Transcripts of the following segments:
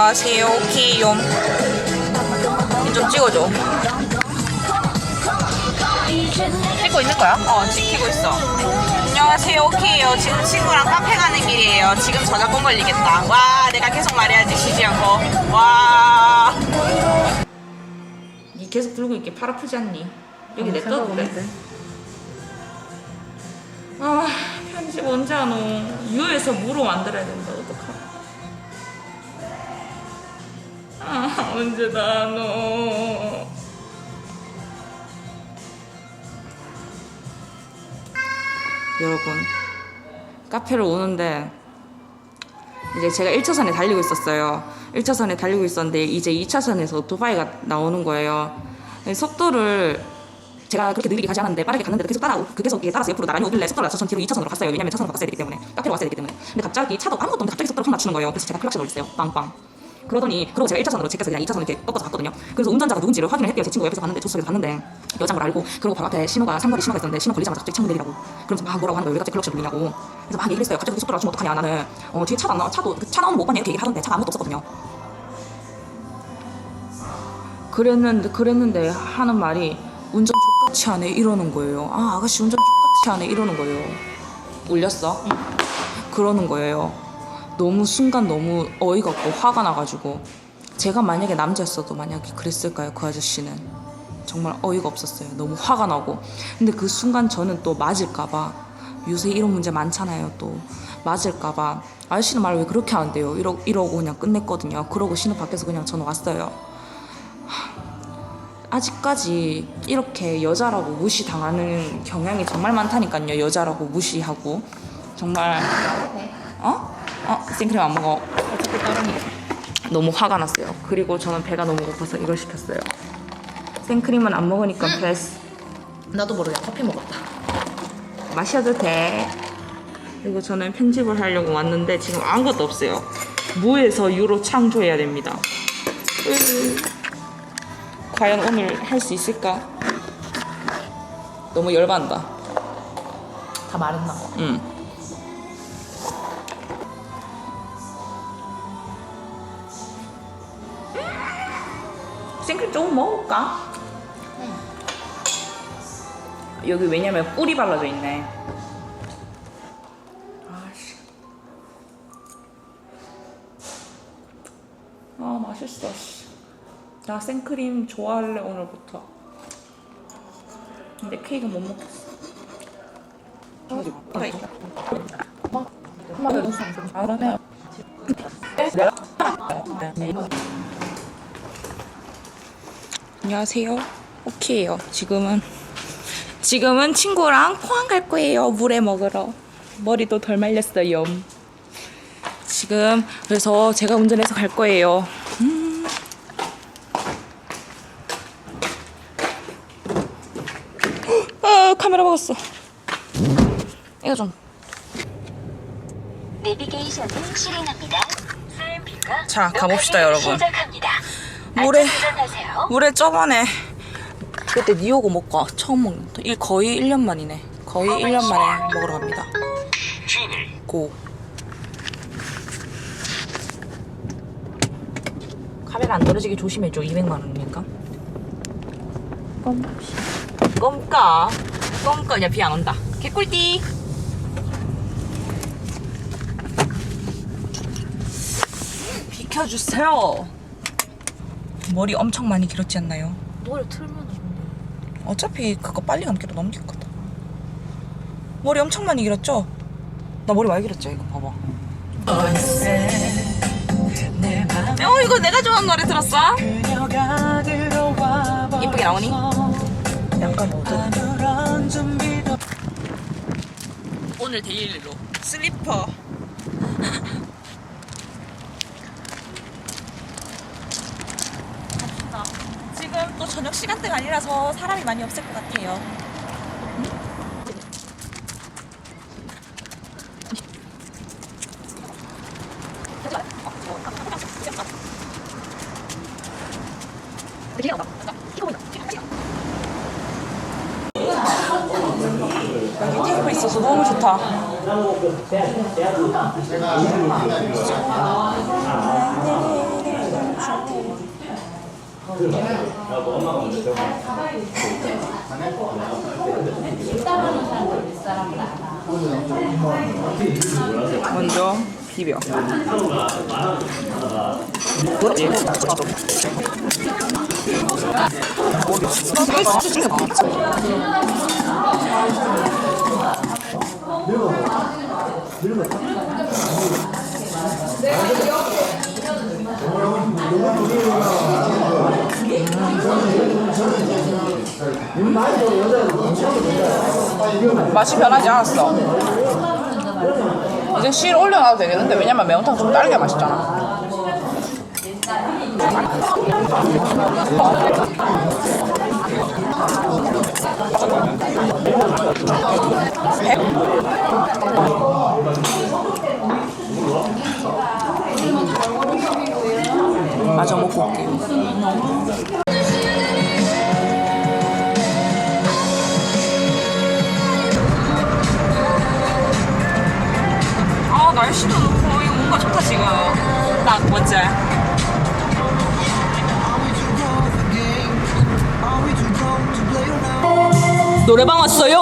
안녕하세요. 오케이요. 좀 찍어줘. 찍고 있는 거야? 어, 찍히고 있어. 안녕하세요. 오케이요. 지금 친구랑 카페 가는 길이에요. 지금 저작권 걸리겠다. 와, 내가 계속 말해야지. 쉬지 않고. 와. 니 계속 들고 있게 팔 아프지 않니? 여기 냅둬도 돼. 아, 편집 언제 하노? 유에서 무로 만들어야 된다. 아, 언제 다 하노? 여러분, 카페를 오는데 이제 제가 1차선에 달리고 있었어요. 1차선에 달리고 있었는데 이제 2차선에서 오토바이가 나오는 거예요. 속도를 제가 그렇게 느리게 가지 않았는데 빠르게 갔는데도 계속 따라 그 계속 따라서 옆으로 나란히 오길래 속도를 낮춰서 뒤로 2차선으로 갔어요. 왜냐면 차선으로 갔어야 되기 때문에 카페로 왔어야 되기 때문에. 근데 갑자기 차도 아무것도 없는데 갑자기 속도를 확 낮추는 거예요. 그래서 제가 클락션 올렸어요. 빵빵. 그러더니 그러고 제가 1차선으로 제껴서 그냥 2차선 이렇게 꺾어서 갔거든요. 그래서 운전자가 누군지를 확인을 했대요. 제 친구가 옆에서 봤는데 조수석에서 봤는데 여자인 걸 알고 그리고 바로 앞에 신호가 상거리 신호가 있었는데 신호 걸리자마자 갑자기 창문 내리라고 그러면서 막 뭐라고 하는 거예요. 왜 갑자기 클락션 울리냐고 그래서 막 얘기를 했어요. 갑자기 속도를 낮추면 어떡하냐 나는 어, 뒤에 차도 안 나와 차도 그차 나오는 못 봤냐 이렇게 얘기를 하던데 차가 아무것도 없었거든요. 그랬는데 그랬는데 하는 말이 운전 X같이 하네 이러는 거예요. 아 아가씨 운전 X같이 하네 이러는 거예요. 울렸어? 그러는 거예요. 너무 순간 너무 어이가 없고 화가 나가지고 제가 만약에 남자였어도 만약에 그랬을까요 그 아저씨는 정말 어이가 없었어요. 너무 화가 나고 근데 그 순간 저는 또 맞을까봐 요새 이런 문제 많잖아요 또 맞을까봐 아저씨는 말 왜 그렇게 하는데요 이러, 이러고 그냥 끝냈거든요. 그러고 신호 밖에서 그냥 저는 왔어요. 아직까지 이렇게 여자라고 무시당하는 경향이 정말 많다니까요. 여자라고 무시하고 정말 어? 어? 생크림 안 먹어. 너무 화가 났어요. 그리고 저는 배가 너무 고파서 이걸 시켰어요. 생크림은 안 먹으니까 패스. 나도 모르게 커피 먹었다. 마셔도 돼. 그리고 저는 편집을 하려고 왔는데 지금 아무것도 없어요. 무에서 유로 창조해야 됩니다. 으. 과연 오늘 할 수 있을까? 너무 열받는다. 다 말했나? 응. 생크림 조금 먹을까? 여기 왜냐면 꿀이 발라져 있네. 아씨. 아 맛있어. 씨. 나 생크림 좋아할래 오늘부터. 근데 케이크 못 먹겠어. 안녕하세요. 오케이요. 지금은 지금은 친구랑 포항 갈 거예요. 물에 먹으러. 머리도 덜 말렸어요. 지금 그래서 제가 운전해서 갈 거예요. 음. 아, 카메라 먹었어. 이거 좀. 내비게이션은 실행합니다. 자, 가봅시다, 여러분. 시작합니다. 물에. 물에 저번에 그때 니오고 먹고 처음 먹는다. 이 거의 1년 만이네. 거의 1년 만에 먹으러 갑니다. 고. 카메라 안 떨어지게 조심해줘. 200만 원이니까. 껌까. 껌까. 야, 비 안 온다. 개꿀띠. 비켜주세요. 머리 엄청 많이 길었지 않나요? 노래 틀면 어차피 그거 빨리 감기로 넘길 거다. 머리 엄청 많이 길었죠? 나 머리 많이 길었죠? 이거 봐봐. 어 이거 내가 좋아하는 노래 들었어? 이쁘게 나오니? 약간. 오늘 데일리로 슬리퍼. 갑시다. 지금 또 저녁 시간대가 아니라서 사람이 많이 없을 것 같아요. 여기 테이블 있어서 너무 좋다. 먼저 비벼. 맛이 변하지 않았어. 이제 실 올려놔도 되겠는데 왜냐면 매운탕 좀 다르게 맛있잖아. 마저 먹고 올게요. 아 날씨도 좋고 이거 뭔가 좋다 지금. 딱 뭔지 노래방 왔어요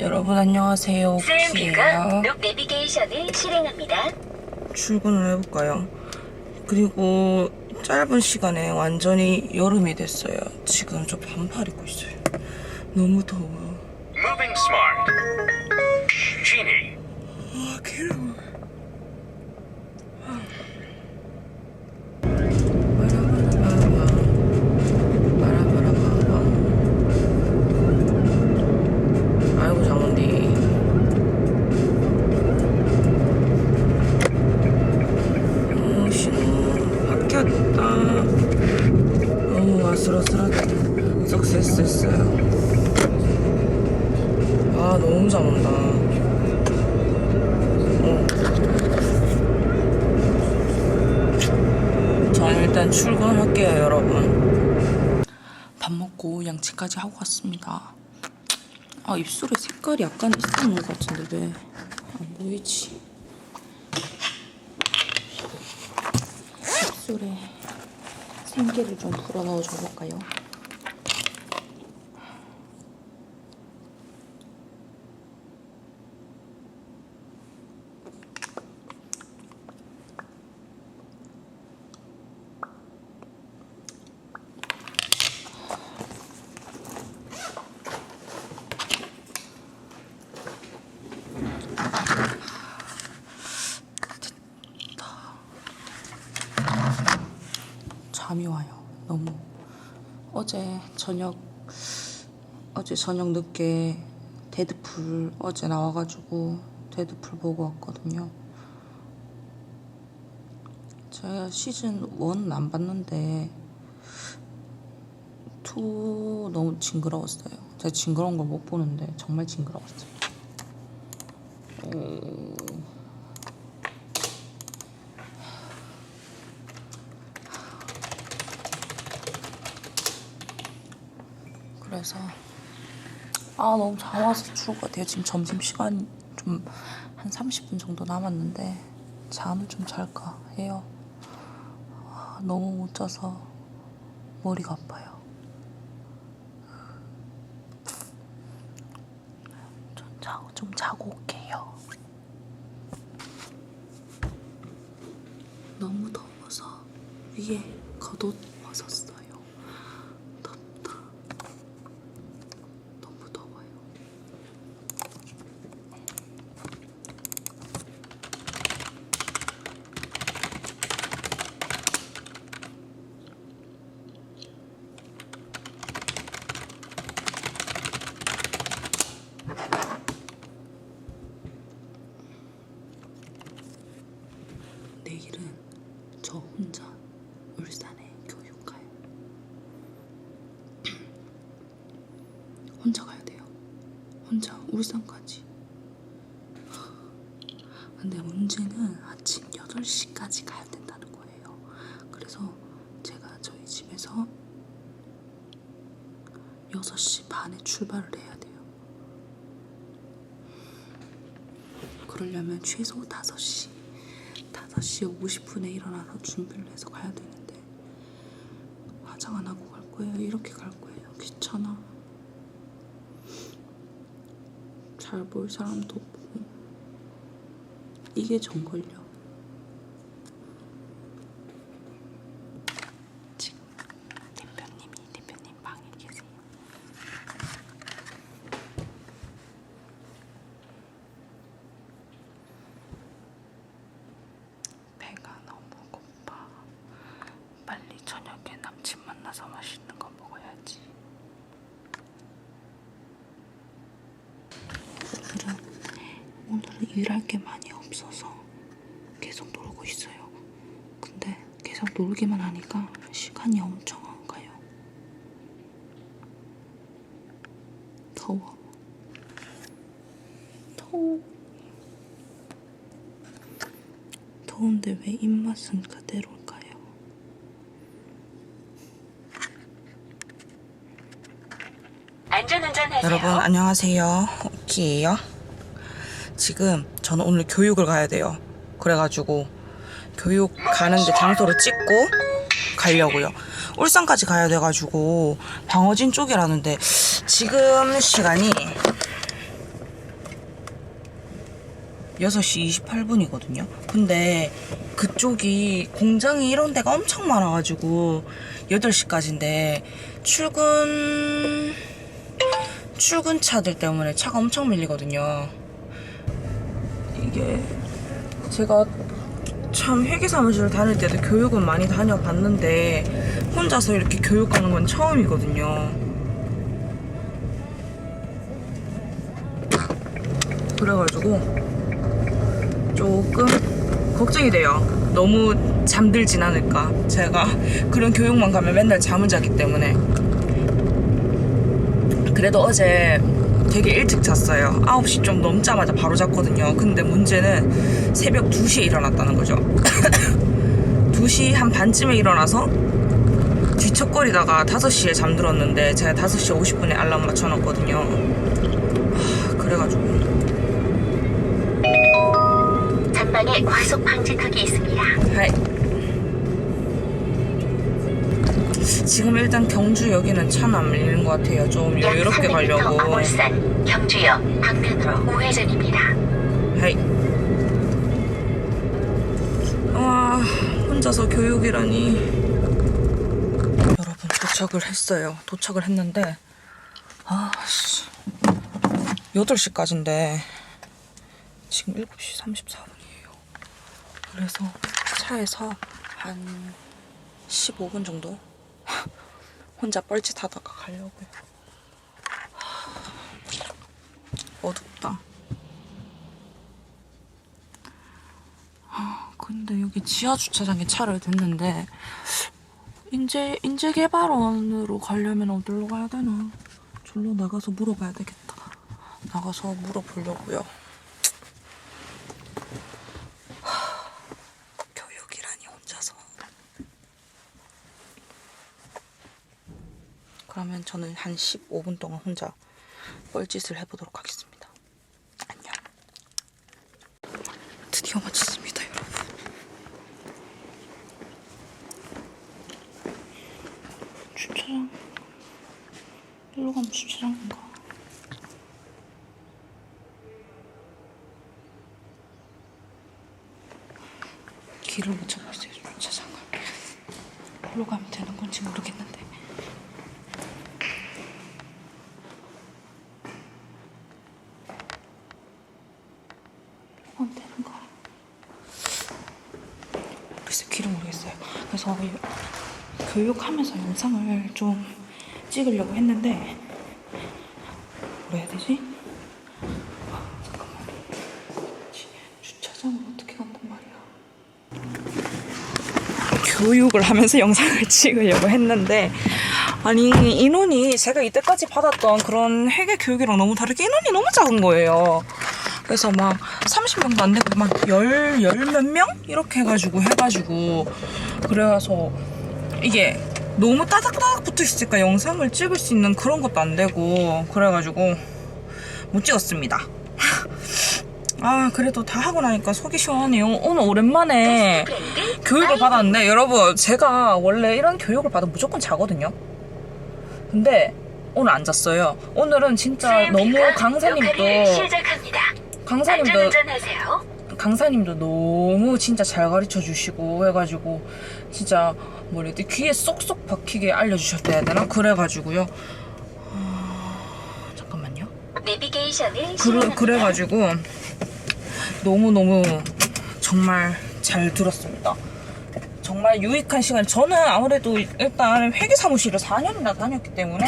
여러분 안녕하세요 룩 내비게이션을 실행합니다. 출근을 해볼까요? 그리고 짧은 시간에 완전히 여름이 됐어요. 지금 저 반팔 입고 있어요. 너무 더워. Moving smart. Genie. 아, 괴로워. 아이고 장원디 어, 신호 바뀌었다 너무 아슬아슬하게 석세스했어요 아 너무 잘 온다 저는 일단 출근할게요, 여러분. 밥 먹고 양치까지 하고 왔습니다. 아, 입술에 색깔이 약간 있었는 것 같은데 왜 안 보이지? 입술에 생기를 좀 불어 넣어 줘 볼까요? 잠이 와요. 너무 어제 저녁 어제 저녁 늦게 데드풀 어제 나와가지고 데드풀 보고 왔거든요. 제가 시즌 1은 안 봤는데 2 너무 징그러웠어요. 제가 징그러운 걸 못 보는데 정말 징그러웠어요. 그래서 아 너무 잠 와서 죽을 것 같아요. 지금 점심 시간 좀 한 30분 정도 남았는데 잠을 좀 잘까 해요. 아, 너무 못 자서 머리가 아파요. 좀 자고 좀 자고 올게요. 너무 더워서 위에 겉옷 벗었어요. 덥다. 너무 더워요. 내일은 저 혼자 울산에 교육 혼자 가야 돼요. 혼자 울산까지. 근데 문제는 아침 8시까지 가야 된다는 거예요. 그래서 제가 저희 집에서 6시 반에 출발을 해야 돼요. 그러려면 최소 5시, 5시 50분에 일어나서 준비를 해서 가야 되는데 화장 안 하고 갈 거예요? 이렇게 갈 거예요? 귀찮아. 잘 볼 사람도 없고 이게 정걸려. 지금 대표님이 대표님 방에 계세요. 배가 너무 고파. 빨리 저녁에 남친 만나서 맛있는 거 먹어야지. 오늘은 오늘은 일할 게 많이 없어서 계속 놀고 있어요. 근데 계속 놀기만 하니까 시간이 엄청 안 가요. 더워. 더워. 더운데 왜 입맛은 그대로일까요? 안전운전 하세요. 여러분 안녕하세요. 오키예요. 지금 저는 오늘 교육을 가야 돼요. 그래가지고 교육 가는데 장소를 찍 고 가려고요. 울산까지 가야 돼가지고 방어진 쪽이라는데 지금 시간이 6시 28분이거든요. 근데 그쪽이 공장이 이런 데가 엄청 많아가지고 8시까지인데 출근 출근 차들 때문에 차가 엄청 밀리거든요. 이게 제가 참 회계사무실 다닐 때도 교육은 많이 다녀봤는데 혼자서 이렇게 교육 가는 건 처음이거든요. 그래가지고 조금 걱정이 돼요. 너무 잠들진 않을까. 제가 그런 교육만 가면 맨날 잠을 자기 때문에. 그래도 어제 되게 일찍 잤어요. 9시 좀 넘자마자 바로 잤거든요. 근데 문제는 새벽 2시에 일어났다는 거죠. 2시 한 반쯤에 일어나서 뒤척거리다가 5시에 잠들었는데 제가 5시 50분에 알람 맞춰놨거든요. 하, 그래가지고 전방에 과속 방지턱이 있습니다. 하이. 지금 일단 경주 여기는 차는 안 밀리는 것 같아요. 좀약 여유롭게 300m 가려고. 울산 경주역 방면으로 우회전입니다. 하이. 와, 혼자서 교육이라니. 여러분, 도착을 했어요. 도착을 했는데, 아, 씨. 8시까지인데, 지금 7시 34분이에요. 그래서 차에서 한 15분 정도? 혼자 뻘짓하다가 가려고요. 어둡다. 근데 여기 지하 주차장에 차를 댔는데 인재 인재 개발원으로 가려면 어디로 가야 되나? 절로 나가서 물어봐야 되겠다. 나가서 물어보려고요. 하, 교육이라니 혼자서. 그러면 저는 한 15분 동안 혼자 뻘짓을 해보도록 하겠습니다. 안녕. 드디어 마쳤습니다, 여러분. 주차장. 일로 가면 주차장인가? 길을 못 찾고 있어요, 주차장을. 일로 가면 되는 건지 모르겠는데. 안 되는가? 글쎄 길을 모르겠어요. 그래서 이- 교육하면서 영상을 좀 찍으려고 했는데 뭐라 해야 되지? 아, 잠깐만. 지- 주차장을 어떻게 간단 말이야? 교육을 하면서 영상을 찍으려고 했는데 아니 인원이 제가 이때까지 받았던 그런 회계 교육이랑 너무 다르게 인원이 너무 작은 거예요. 그래서 막 30명도 안 되고 막 열 열 몇 명 이렇게 해가지고 해가지고 그래서 이게 너무 따닥따닥 붙어 있으니까 영상을 찍을 수 있는 그런 것도 안 되고 그래가지고 못 찍었습니다. 아 그래도 다 하고 나니까 속이 시원하네요. 오늘 오랜만에 교육을 받았는데 여러분 제가 원래 이런 교육을 받으면 무조건 자거든요. 근데 오늘 안 잤어요. 오늘은 진짜 너무 강사님도 시작합니다. 강사님도. 강사님도 너무 진짜 잘 가르쳐 주시고 해가지고 진짜 돼 귀에 쏙쏙 박히게 알려주셨다 해야 되나 그래가지고요. 아, 잠깐만요. 내비게이션을 실행합니다. 그래가지고 너무너무 정말 잘 들었습니다. 정말 유익한 시간. 저는 아무래도 일단 회계 사무실을 4년이나 다녔기 때문에.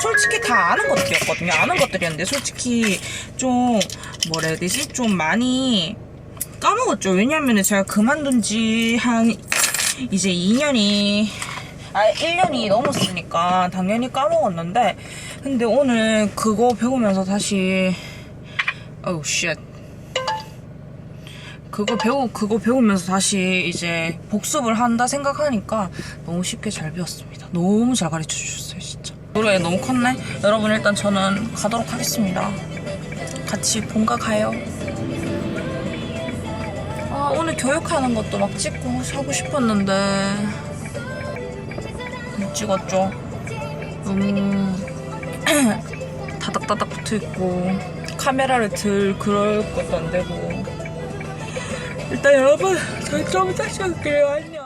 솔직히 다 아는 것들이었거든요. 아는 것들이었는데 솔직히 좀 뭐라 해야 되지? 좀 많이 까먹었죠. 왜냐하면 제가 그만둔 지 한 이제 2년이 아 1년이 넘었으니까 당연히 까먹었는데 근데 오늘 그거 배우면서 다시 어우 쉣 그거 배우 그거 배우면서 다시 이제 복습을 한다 생각하니까 너무 쉽게 잘 배웠습니다. 너무 잘 가르쳐 주셨어요, 진짜. 노래 너무 컸네. 여러분 일단 저는 가도록 하겠습니다. 같이 본가 가요. 아 오늘 교육하는 것도 막 찍고 하고 싶었는데 못 찍었죠. 너무 다닥다닥 붙어 있고 카메라를 들 그럴 것도 안 되고. 일단 여러분 저희 좀 다시 올게요. 안녕